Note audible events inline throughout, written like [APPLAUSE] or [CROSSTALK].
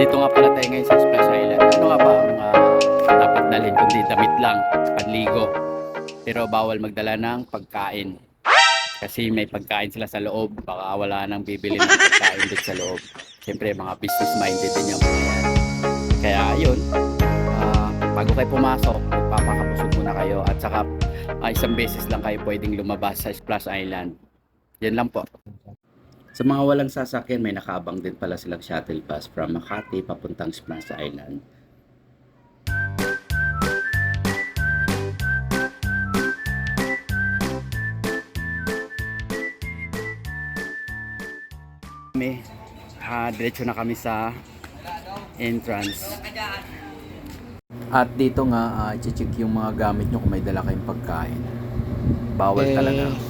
Dito nga pala tayo ngayon sa Splash Island. Ano nga ba ang ah, dapat dalhin kundi damit lang, panligo. Pero bawal magdala ng pagkain. Kasi may pagkain sila sa loob. Baka wala nang bibili ng pagkain dito sa loob. Siyempre mga business minded din yung mga yan. Kaya yun, ah, bago kayo pumasok, magpapakapusog muna kayo. At saka ah, isang beses lang kayo pwedeng lumabas sa Splash Island. Yan lang po. Sa mga walang sasakyan, may nakabang din pala silang shuttle bus from Makati papuntang Splash Island. Kami, ah, diretso na kami sa entrance. At dito nga, uh, check yung mga gamit nyo kung may dala kayong pagkain. Bawal talaga.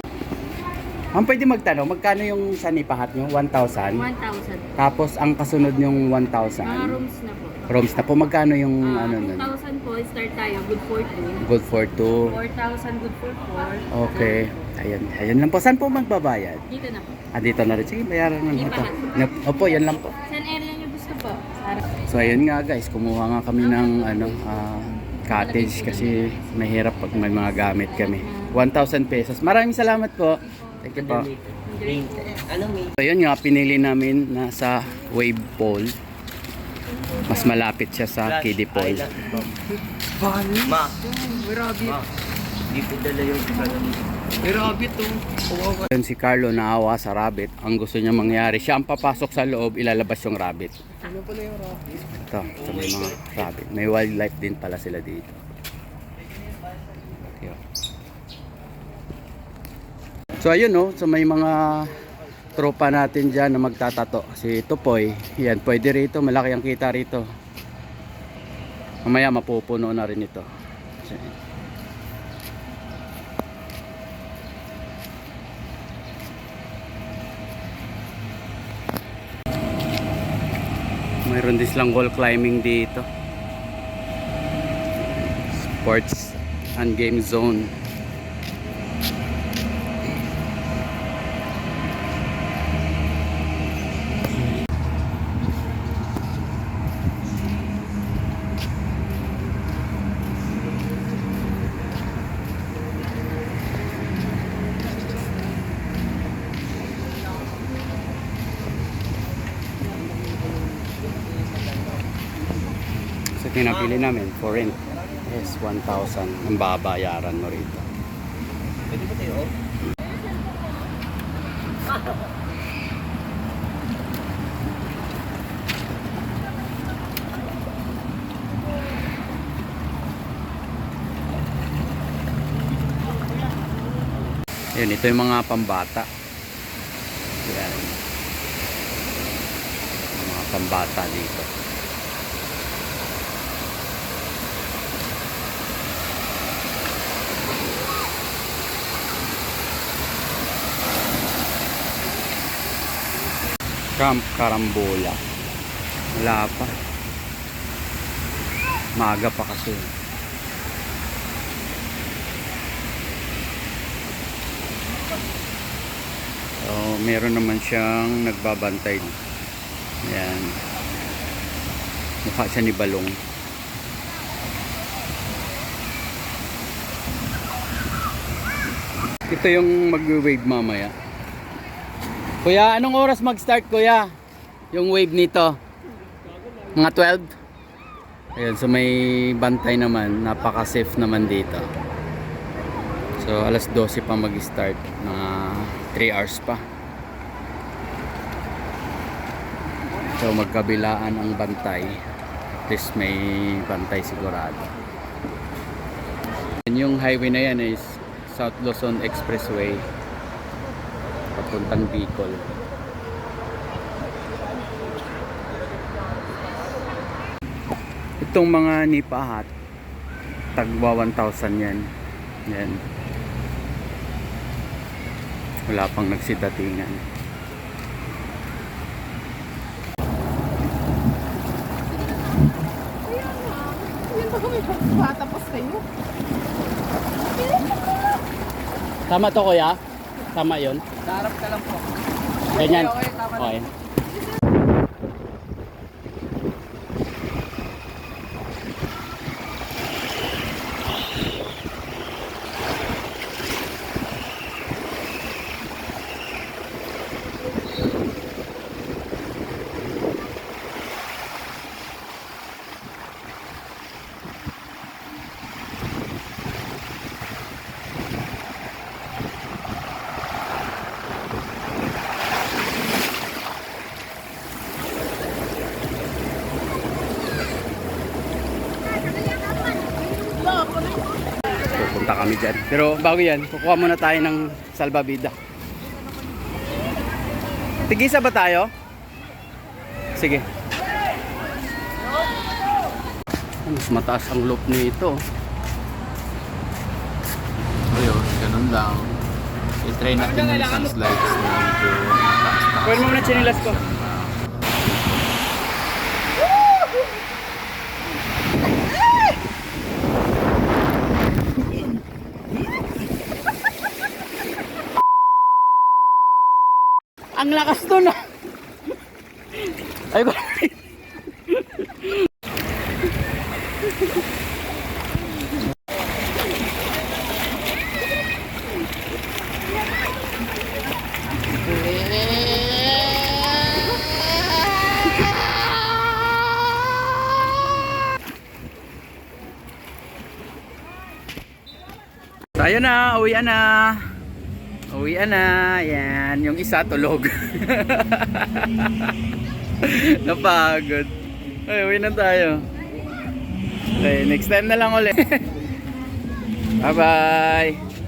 Ma'am, pwede magtanong, magkano yung sanipahat nyo? 1,000? 1,000. Tapos ang kasunod yung 1,000? Mga rooms na po. Rooms na po, magkano yung Ah, ano nun? 2,000 po, start tayo. Good for 2. Good for 2. 4,000 good for 4. Okay. Ayan, ayan lang po. Saan po magbabayad? Dito na po. Ah, dito na rin. Sige, bayaran na ito. Opo, yan lang po. Saan area nyo gusto po? So, ayun nga guys. Kumuha nga kami ng ano, ah, cottage kasi mahirap pag may mga gamit kami. 1,000 pesos. Maraming salamat po. Po. Ano may? So, yun nga, pinili namin na sa wave pool. Mas malapit siya sa kiddie pool. Ma. Grabe. Ma. Di po dala yung Grabe to. Kawawa. Yun si Carlo naawa sa rabbit. Ang gusto niya mangyari, siya ang papasok sa loob, ilalabas yung rabbit. Ano pala yung rabbit? Ito, ito may mga rabbit. May wildlife din pala sila dito. So ayun no, so may mga tropa natin dyan na magtatato. Si Tupoy, yan, pwede rito, malaki ang kita rito. Mamaya mapupuno na rin ito. Mayroon din silang wall climbing dito. Sports and game zone. So pinapili namin for rent. Yes, 1,000 ang babayaran mo rito. Pwede ba tayo? Yun, ito yung mga pambata. Yan. Yung mga pambata dito. Camp Carambola. Wala pa. Maaga pa kasi. So, meron naman siyang nagbabantay. Ayan. Mukha siya ni Balong. Ito yung mag-wave mamaya. Kuya, anong oras mag-start kuya? Yung wave nito? Mga 12? Ayan, so may bantay naman. Napaka-safe naman dito. So alas 12 pa mag-start mga 3 hours pa. So magkabilaan ang bantay. At least may bantay sigurado. Yan Yung highway na yan is South Luzon Expressway papuntang Bicol. Itong mga nipahat tagwa 1,000 yan. Yan. Wala pang kami patapos kayo? Tama to kuya? Tama yon. Darap ka lang po. Ganyan. Okay, okay, tama. Okay. Pupunta kami dyan. Pero bago yan, kukuha muna tayo ng salbabida. Tigisa ba tayo? Sige. Mas mataas ang loop nito. Ayun, ganun lang. I-try natin yung isang slides na medyo mataas-taas. Kuhin mo muna chinilas ko. Ang lakas to na. Ay ko. Tayo na, uwian na. Uwian na. Yan, yung isa tulog. [LAUGHS] Napagod. Ay, uwi na tayo. Okay, next time na lang ulit. [LAUGHS] Bye-bye.